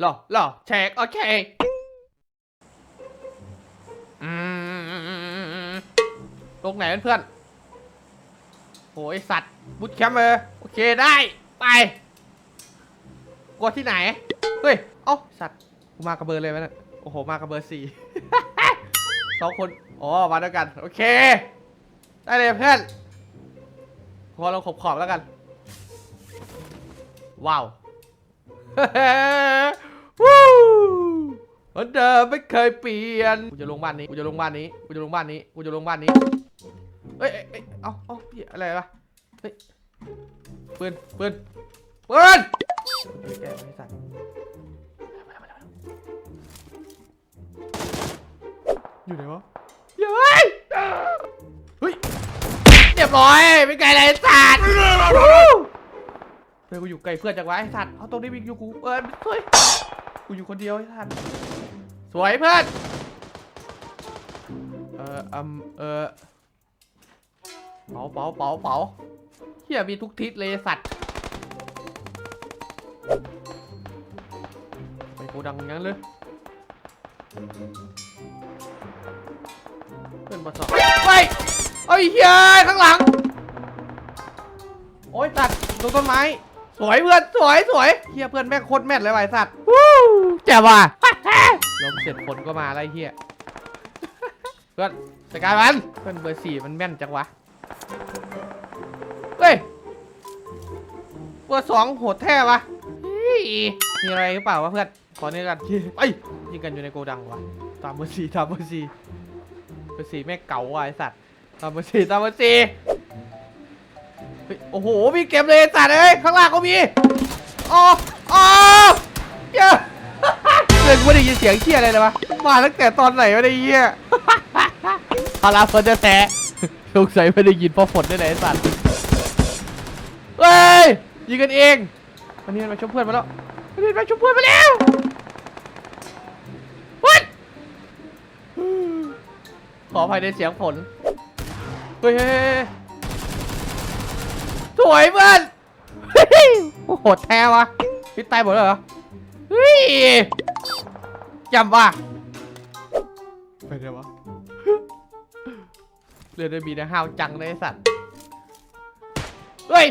หรอหรอแชกโอเคอืมตรงไหนเพื่อนโอ้ยสัตว์บุดแคมเออโอเคได้ไปกลัวที่ไหน เฮ้ย เอ้าสัตว์กูมากับเบอร์เลยไหมเนี่ยโอ้โห มากับเบอร์สี่สองคน อ๋อ มาด้วยกัน โอเค ได้เลยเพื่อนพอเราขอบขอบแล้วกัน ว้าว วู้เหมือนเดิมไม่เคยเปลี่ยน กูจะลงบ้านนี้ กูจะลงบ้านนี้ กูจะลงบ้านนี้ กูจะลงบ้านนี้ เอ้ยเอ้ยเอ้าเอ้าพี่อะไรวะเฮ้ยปืนปืนปืนเฮ้ยแกไม่สั่นอยู่ไหนวะเฮ้ยเฮ้ย เรียบร้อย ไม่ไกลอะไรสัตว์ เฮ้ยกูอยู่ไกลเพื่อนจากไวะไอ้สัตว์เอาตรงนี้มีอยู่กูเออสวยกูอยู่คนเดียวไอ้สัตว์สวยเพื่อนเอออืมเออเป๋าเป๋าเป๋าเป๋าเฮียมีทุกทิศเลยสัตว์ไปกูดังงั้นเลยเพื่อนบอสองไปเอ้ยเฮ้ยข้างหลัง โอ้ยสัตว์ตรงต้นไม้ สวยเพื่อนสวยสวยเฮียเพื่อนแม่งโคตรแม่นเลยว่ะไอ้สัตว์วู้แจ๋วว่ะลมเสร็จฝนก็มาแล้วไอ้เฮียเพื่อนจัดการมันเพื่อนเบอร์สี่มันแม่นจังวะเฮ้ยเบอร์สองโหดแท้วะเฮ้ยมีอะไรหรือเปล่าวะเพื่อนขอนี่กันไปยิงกันอยู่ในโกดังวะตามเบอร์สี่ตามเบอร์สี่เบอร์สี่แม่งเก่าว่ะไอ้สัตว์ตามมาสี่ตามมาสี่ เฮ้ยโอ้โห มีเก็บเลยสัตว์เอ้ยข้างล่างก็มีอ๋ออ๋อเหี้ยเลยกูไม่ได้ยินเสียงเชี่ยอะไรเลยวะมาตั้งแต่ตอนไหนวะไอ้เหี้ยพาราฝนจะแตะสงสัยไม่ได้ยินเพราะฝนได้ไหนไอ้สัตว์เฮ้ยยิงกันเองวันนี้มันมาชมเพื่อนมาแล้ววันนี้มันมาชมเพื่อนมาแล้ววัดขออภัยในเสียงฝนเฮ้ยเฮ้ยเฮ้ยส วยเพื่อนเฮ้ยโอ้โหดแท้วะพิษตายหมดแล้วเหรอเฮ้ยจำว่าไปไหนวะเรือเดบีนะห้าวจังเลยไอ้สัตว์ เฮ้ย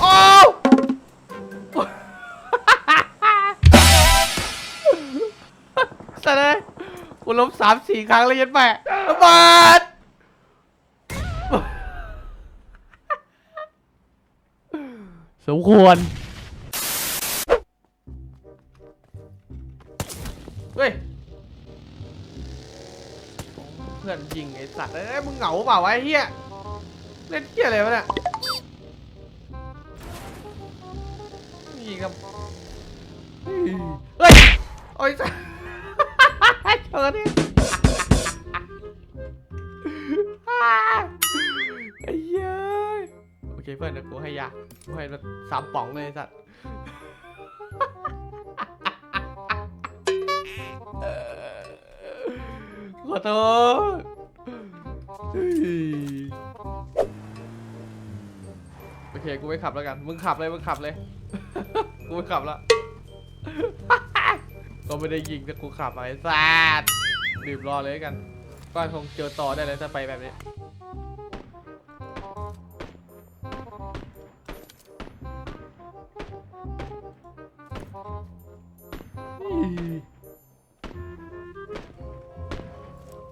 โอ้สัตว์เลยกูล้มสามสี่ครั้งเลยยันแม่ ระเบิดสมควร เฮ้ย เพื่อนยิงไอ้สัตว์เอ้ยมึงเหงาเปล่าวะไอ้เหี้ย เล่นเหี้ยอะไรวะเนี่ยยิงครับเฮ้ย โอ้ยสัตว์ อนเดี๋ยวกูให้ยสามป๋องเลยไอ้สัตว์ ขอโทษเฮ้ยโอเค กูไม่ขับแล้วกัน มึงขับเลย มึงขับเลย กูไม่ขับแล้วก็ไม่ได้ยิงแต่กูขับไปซาดดื่มรอเลยกันบ้านคงเจอต่อได้เลยถ้าไปแบบนี้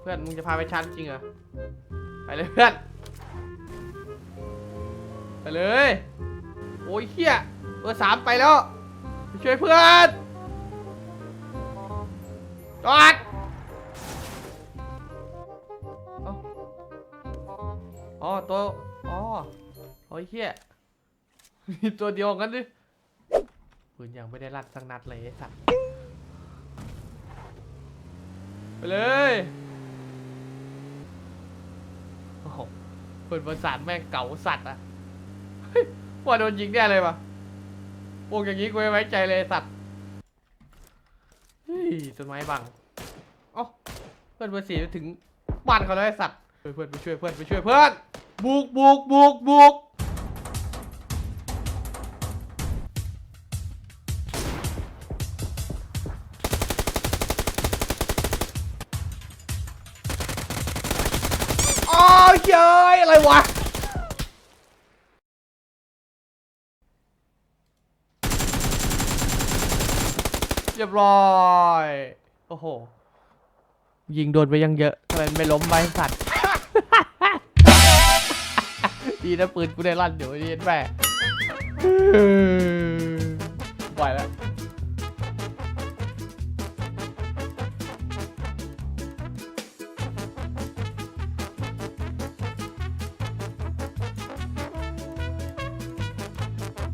เพื่อนมึงจะพาไปชาร์จจริงเหรอ ไปเลยเพื่อน ไปเลย โอ้ยเฮียเบอร์สามไปแล้วไปช่วยเพื่อนจอดอ๋อตัว อ๋อโอ้ยเฮียมีตัวเดียวงั้นดิปืนยังไม่ได้ลั่นสักนัดเลยไอ้สัตว์ ไปเลยโอ้โหเปิดประสาทแม่งเก่าสัตว์อะเฮ้ยว่าโดนยิงแน่เลยปะวงอย่างนี้กูไม่ไว้ใจเลยสัตว์เฮ้ยต้นไม้บังเอ้าเพื่อนเบอร์สี่ถึงบ้านเขาแล้วไอ้สัตว์เพื่อนเพื่อนไปช่วยเพื่อนไปช่วยเพื่อนบุกบุกบุกบุก รียบร้อย โอ้โห ยิงโดนไปยังเยอะทำไมไม่ล้มไปสัตว์ ดีนะปืนกูได้ลั่นเดี๋ยวเย็นแม่